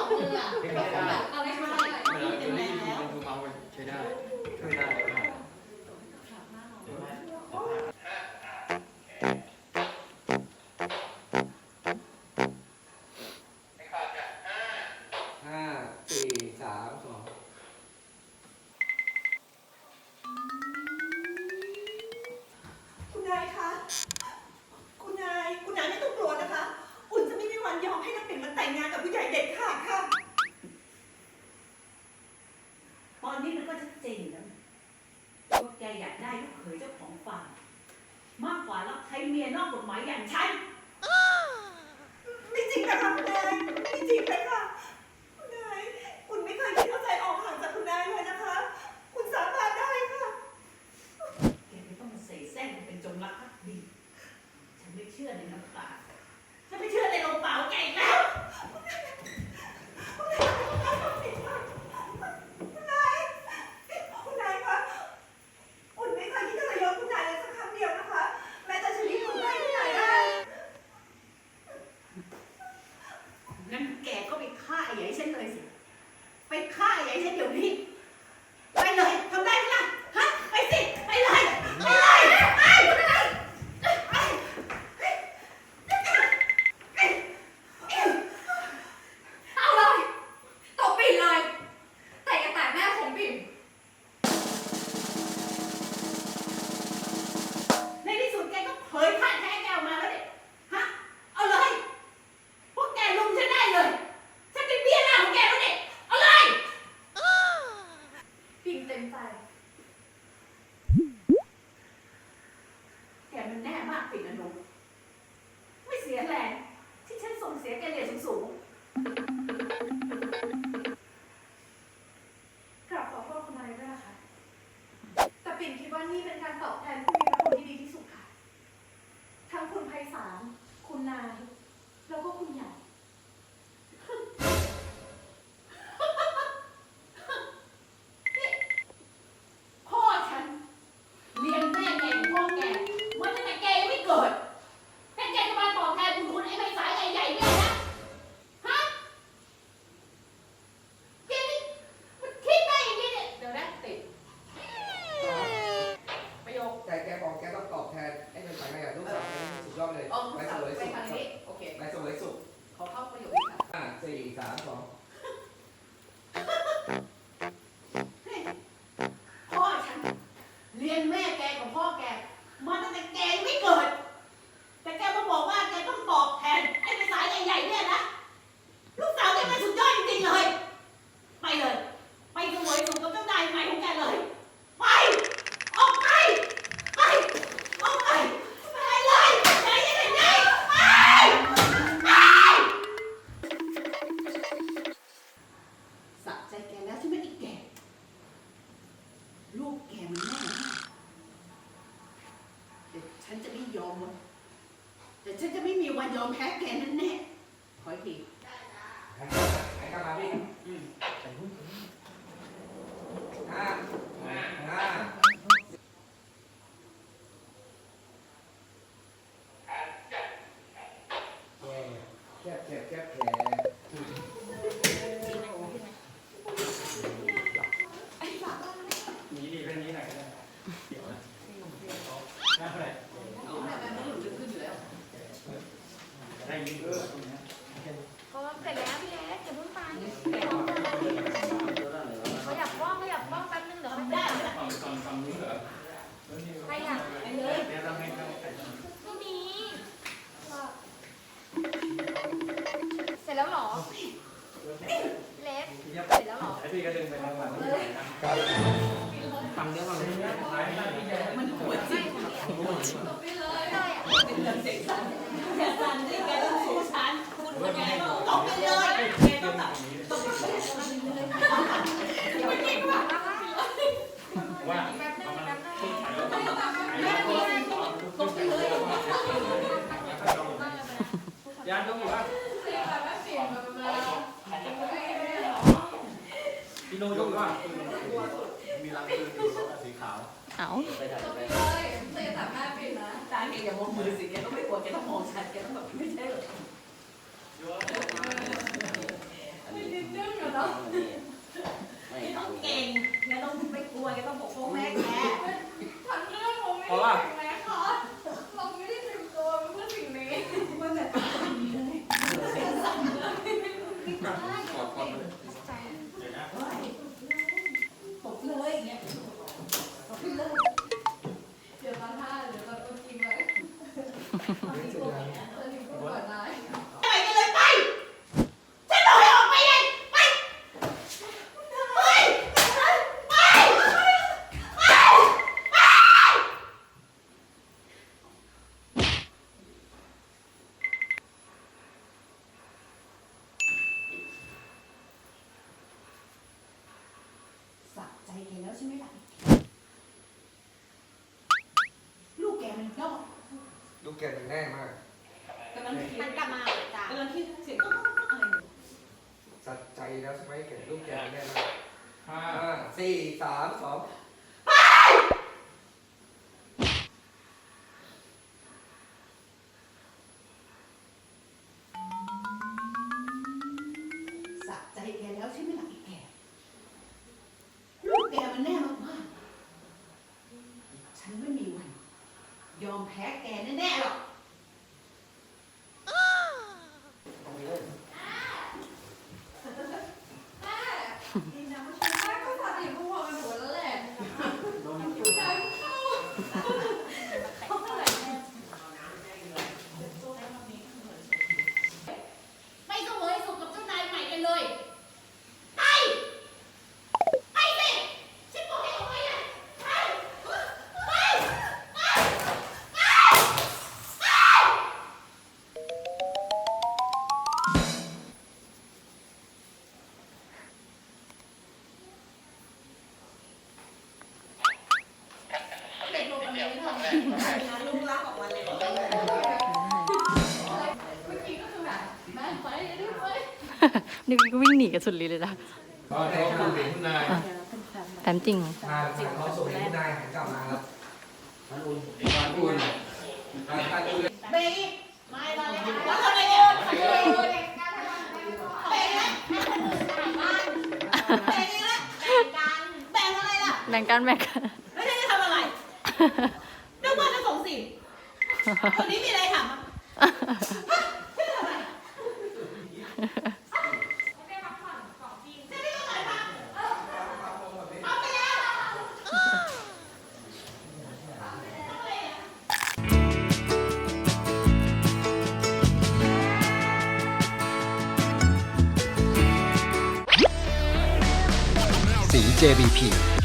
สองมืออะเป็นแบบอะไรก็ได้ เวลาเจอรี่ดูเป็นดูเมาส์ไปใช้ได้ ว่าชัดเจนแล้วแกอยากได้ลูกเขยเจ้าของฟาร์มมากกว่ารับใช้เมียนอกกฎหมายอย่างฉันากปิ่นอนุไม่เสียแรงที่ฉันส่งเสียแกเรียนสูงๆกลับขอโทษคุณนายด้วยนะคะแต่ปิ่นคิดว่านี่เป็นการตอบแทนผู้มีพระคุณที่ดีที่สุดค่ะ ทั้งคุณไพศาลคุณนาย แล้วก็คุณหยา ฟังเรื่องฟังมันปวดใจตกไปเลยว่ายันต้องบอกว่าพี่โนยกว่า เอาเธอจเกอย่ามองมือสิแกต้ไม่กลัวแกต้องมองฉัแกต้องแบบไม่ใช่หรอกไม่ดึงดึงหรอเนาะไม่ต้องเก่งแกต้องไม่กลัวแกต้องปกป้องแม่แกทำเรื่องผมไม่ได้ ให้ออกไปไงไปไปไปไปไปสะใจแกแล้วใช่ไหมล่ะ ลูกแกมันยอด ลูกแกมันแน่มาก กำลังคิดมันกลับมาจ้ะกำลังคิดเสียงก็อะไรอยู่สัใจแล้วใช่ไหมแกลูกแกมันแน่มากห้าห้าสี่สามสอง แพ้แกแน่ๆหรอก นึกก็วิ่งหนีกันสุดฤทธิ์เลยนะก็เขาคุณเป็นคุณนายแถมจริง ทางทางเขาส่งให้คุณนายหันกลับมาครับท่านอุ่นอีกวันอุ่นท่านท่านอุ่นเบย์ไม่มาเลยแล้วทำไมเนี่ยเบย์นะเบย์นะเบย์นะแบ่งอะไรล่ะแบ่งกันแบ่งกันไม่ได้จะทำอะไรนึกว่าจะส่งสิวันนี้มีอะไรทำอะไม่ สี JBP